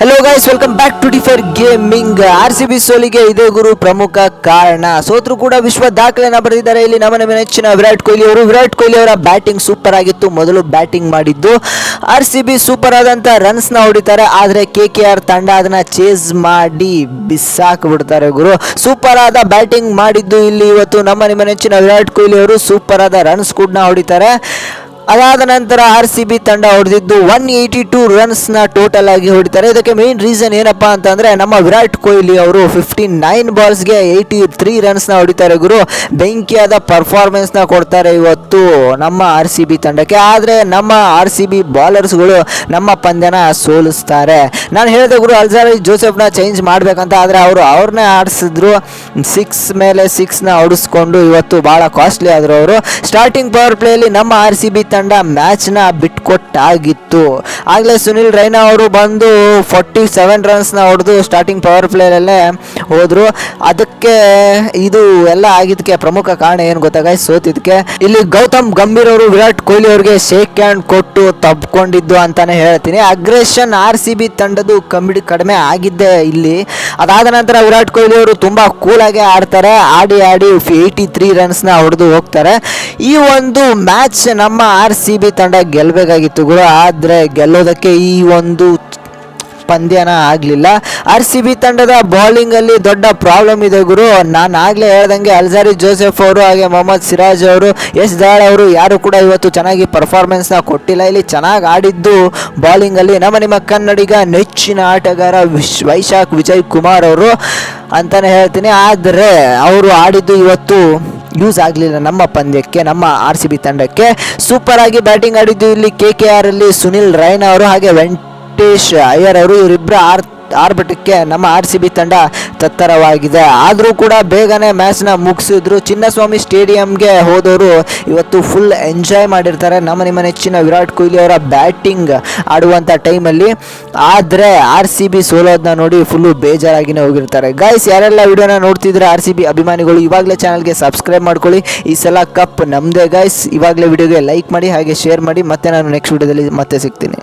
Hello guys welcome back to differ gaming R C B ಸೋಲಿಗೆ ಇದೇ ಗುರು ಪ್ರಮುಖ ಕಾರಣ. ಸೋತ್ರು ಕೂಡ ವಿಶ್ವ ದಾಖಲೆಯನ್ನು ಬರೆದಿದ್ದಾರೆ. ಇಲ್ಲಿ ನಮ್ಮ ನೆಚ್ಚಿನ ವಿರಾಟ್ ಕೊಹ್ಲಿ ಅವರು. ವಿರಾಟ್ ಕೊಹ್ಲಿ ಅವರ ಬ್ಯಾಟಿಂಗ್ ಸೂಪರ್ ಆಗಿತ್ತು. ಮೊದಲು ಬ್ಯಾಟಿಂಗ್ ಮಾಡಿದ್ದು. ಆರ್ ಸಿ ಬಿ ಸೂಪರ್ ಆದಂತ ರನ್ಸ್ನ ಹೊಡಿತಾರೆ. ಆದರೆ ಕೆ ಕೆ ಆರ್ ತಂಡ ಅದನ್ನ ಚೇಸ್ ಮಾಡಿ ಬಿಸಾಕ್ಬಿಡ್ತಾರೆ ಗುರು. ಸೂಪರ್ ಆದ ಬ್ಯಾಟಿಂಗ್ ಮಾಡಿದ್ದು ಇಲ್ಲಿ ಇವತ್ತು ನಮ್ಮ ನಿಮ್ಮ ನೆಚ್ಚಿನ ವಿರಾಟ್ ಕೊಹ್ಲಿ ಅವರು. ಸೂಪರ್ ಆದ ರನ್ಸ್ ಕೂಡ ಹೊಡಿತಾರೆ. ಅದಾದ ನಂತರ ಆರ್ ಸಿ ಬಿ ತಂಡ ಹೊಡೆದಿದ್ದು ಒನ್ ಏಯ್ಟಿ ಟೂ ರನ್ಸ್ನ ಟೋಟಲ್ ಆಗಿ ಹೊಡಿತಾರೆ. ಇದಕ್ಕೆ ಮೇನ್ ರೀಸನ್ ಏನಪ್ಪ ಅಂತಂದರೆ ನಮ್ಮ ವಿರಾಟ್ ಕೊಹ್ಲಿ ಅವರು ಫಿಫ್ಟಿ ನೈನ್ ಬಾಲ್ಸ್ಗೆ ಏಯ್ಟಿ ತ್ರೀ ರನ್ಸ್ನ ಹೊಡಿತಾರೆ ಗುರು. ಬೆಂಕಿಯಾದ ಪರ್ಫಾರ್ಮೆನ್ಸ್ನ ಕೊಡ್ತಾರೆ ಇವತ್ತು ನಮ್ಮ ಆರ್ ಸಿ ಬಿ ತಂಡಕ್ಕೆ. ಆದರೆ ನಮ್ಮ ಆರ್ ಸಿ ಬಿ ಬಾಲರ್ಸ್ಗಳು ನಮ್ಮ ಪಂದ್ಯನ ಸೋಲಿಸ್ತಾರೆ. ನಾನು ಹೇಳಿದೆ ಗುರು ಅಲ್ಜಾರಿ ಜೋಸೆಫ್ನ ಚೇಂಜ್ ಮಾಡಬೇಕಂತ, ಆದರೆ ಅವರು ಅವ್ರನ್ನೇ ಆಡಿಸಿದ್ರು. ಸಿಕ್ಸ್ ಮೇಲೆ ಸಿಕ್ಸ್ನ ಹೊಡಿಸ್ಕೊಂಡು ಇವತ್ತು ಭಾಳ ಕಾಸ್ಟ್ಲಿ ಆದರು ಅವರು. ಸ್ಟಾರ್ಟಿಂಗ್ ಪವರ್ ಪ್ಲೇಯಲ್ಲಿ ನಮ್ಮ ಆರ್ ಸಿ ಬಿ ಮ್ಯಾಚ್ನ ಬಿಟ್ಕೊಟ್ಟಾಗಿತ್ತು. ಆಗಲೇ ಸುನಿಲ್ ರೈನಾ ಅವರು ಬಂದು ಫೋರ್ಟಿ ಸೆವೆನ್ ರನ್ಸ್ನ ಹೊಡೆದು ಸ್ಟಾರ್ಟಿಂಗ್ ಪವರ್ ಪ್ಲೇಯಲ್ಲೇ ಹೋದರು. ಅದಕ್ಕೆ ಇದು ಎಲ್ಲ ಆಗಿದ್ದಕ್ಕೆ ಪ್ರಮುಖ ಕಾರಣ ಏನು ಗೊತ್ತಾಗ ಸೋತಿದ್ದಕ್ಕೆ. ಇಲ್ಲಿ ಗೌತಮ್ ಗಂಭೀರ್ ಅವರು ವಿರಾಟ್ ಕೊಹ್ಲಿ ಅವರಿಗೆ ಶೇಕ್ ಹ್ಯಾಂಡ್ ಕೊಟ್ಟು ತಬ್ಕೊಂಡಿದ್ದು ಅಂತಾನೆ ಹೇಳ್ತೀನಿ. ಅಗ್ರೆಷನ್ ಆರ್ ಸಿ ಬಿ ತಂಡದ್ದು ಕಮ್ಮಿ ಕಡಿಮೆ ಆಗಿದ್ದೆ ಇಲ್ಲಿ. ಅದಾದ ನಂತರ ವಿರಾಟ್ ಕೊಹ್ಲಿ ಅವರು ತುಂಬ ಕೂಲಾಗಿ ಆಡ್ತಾರೆ. ಆಡಿ ಆಡಿ ಏಯ್ಟಿ ತ್ರೀ ರನ್ಸ್ನ ಹೊಡೆದು ಹೋಗ್ತಾರೆ. ಈ ಒಂದು ಮ್ಯಾಚ್ ನಮ್ಮ ಆರ್ ಸಿ ಬಿ ತಂಡ ಗೆಲ್ಲಬೇಕಾಗಿತ್ತು ಗುರು. ಆದರೆ ಗೆಲ್ಲೋದಕ್ಕೆ ಈ ಒಂದು ಪಂದ್ಯನ ಆಗಲಿಲ್ಲ. ಆರ್ ಸಿ ಬಿ ತಂಡದ ಬೌಲಿಂಗಲ್ಲಿ ದೊಡ್ಡ ಪ್ರಾಬ್ಲಮ್ ಇದೆ ಗುರು. ನಾನು ಆಗಲೇ ಹೇಳ್ದಂಗೆ ಅಲ್ಜಾರಿ ಜೋಸೆಫ್ ಅವರು ಹಾಗೆ ಮೊಹಮ್ಮದ್ ಸಿರಾಜ್ ಅವರು ಎಸ್ ದಾಳ್ ಅವರು ಯಾರು ಕೂಡ ಇವತ್ತು ಚೆನ್ನಾಗಿ ಪರ್ಫಾರ್ಮೆನ್ಸ್ನ ಕೊಟ್ಟಿಲ್ಲ. ಇಲ್ಲಿ ಚೆನ್ನಾಗಿ ಆಡಿದ್ದು ಬೌಲಿಂಗಲ್ಲಿ ನಮ್ಮ ನಿಮ್ಮ ಕನ್ನಡಿಗ, ನೆಚ್ಚಿನ ಆಟಗಾರ ವಿಶ್, ವೈಶಾಖ್ ವಿಜಯ್ ಕುಮಾರ್ ಅವರು ಅಂತಲೇ ಹೇಳ್ತೀನಿ. ಆದರೆ ಅವರು ಆಡಿದ್ದು ಇವತ್ತು ಯೂಸ್ ಆಗಲಿಲ್ಲ ನಮ್ಮ ಪಂದ್ಯಕ್ಕೆ, ನಮ್ಮ ಆರ್ ಸಿ ಬಿ ತಂಡಕ್ಕೆ. ಸೂಪರ್ ಆಗಿ ಬ್ಯಾಟಿಂಗ್ ಆಡಿದ್ದು ಇಲ್ಲಿ ಕೆ ಕೆ ಆರ್ ಅಲ್ಲಿ ಸುನಿಲ್ ರೈನ್ ಅವರು ಹಾಗೆ ವೆಂಕಟೇಶ್ ಅಯ್ಯರ್ ಅವರು ಇವರಿಬ್ಬರ ಆರ್ ಆರ್ಭಟಕ್ಕೆ ನಮ್ಮ ಆರ್ ಸಿ ಬಿ ತಂಡ ತತ್ತರವಾಗಿದೆ. ಆದರೂ ಕೂಡ ಬೇಗನೆ ಮ್ಯಾಚ್ನ ಮುಗಿಸಿದ್ರು. ಚಿನ್ನಸ್ವಾಮಿ ಸ್ಟೇಡಿಯಂಗೆ ಹೋದವರು ಇವತ್ತು ಫುಲ್ ಎಂಜಾಯ್ ಮಾಡಿರ್ತಾರೆ. ನಮ್ಮ ನಿಮ್ಮ ನೆಚ್ಚಿನ ವಿರಾಟ್ ಕೊಹ್ಲಿ ಅವರ ಬ್ಯಾಟಿಂಗ್ ಆಡುವಂಥ ಟೈಮಲ್ಲಿ ಆದರೆ ಆರ್ ಸಿ ಬಿ ಸೋಲೋದನ್ನ ನೋಡಿ ಫುಲ್ಲು ಬೇಜಾರಾಗಿನೇ ಹೋಗಿರ್ತಾರೆ. ಗೈಸ್ ಯಾರೆಲ್ಲ ವಿಡಿಯೋನ ನೋಡ್ತಿದ್ರೆ ಆರ್ ಸಿ ಬಿ ಅಭಿಮಾನಿಗಳು ಇವಾಗಲೇ ಚಾನಲ್ಗೆ ಸಬ್ಸ್ಕ್ರೈಬ್ ಮಾಡ್ಕೊಳ್ಳಿ. ಈ ಸಲ ಕಪ್ ನಮ್ಮದೇ ಗೈಸ್ ಇವಾಗಲೇ ವಿಡಿಯೋಗೆ ಲೈಕ್ ಮಾಡಿ, ಹಾಗೆ ಶೇರ್ ಮಾಡಿ. ಮತ್ತೆ ನಾನು ನೆಕ್ಸ್ಟ್ ವಿಡಿಯೋದಲ್ಲಿ ಮತ್ತೆ ಸಿಗ್ತೀನಿ.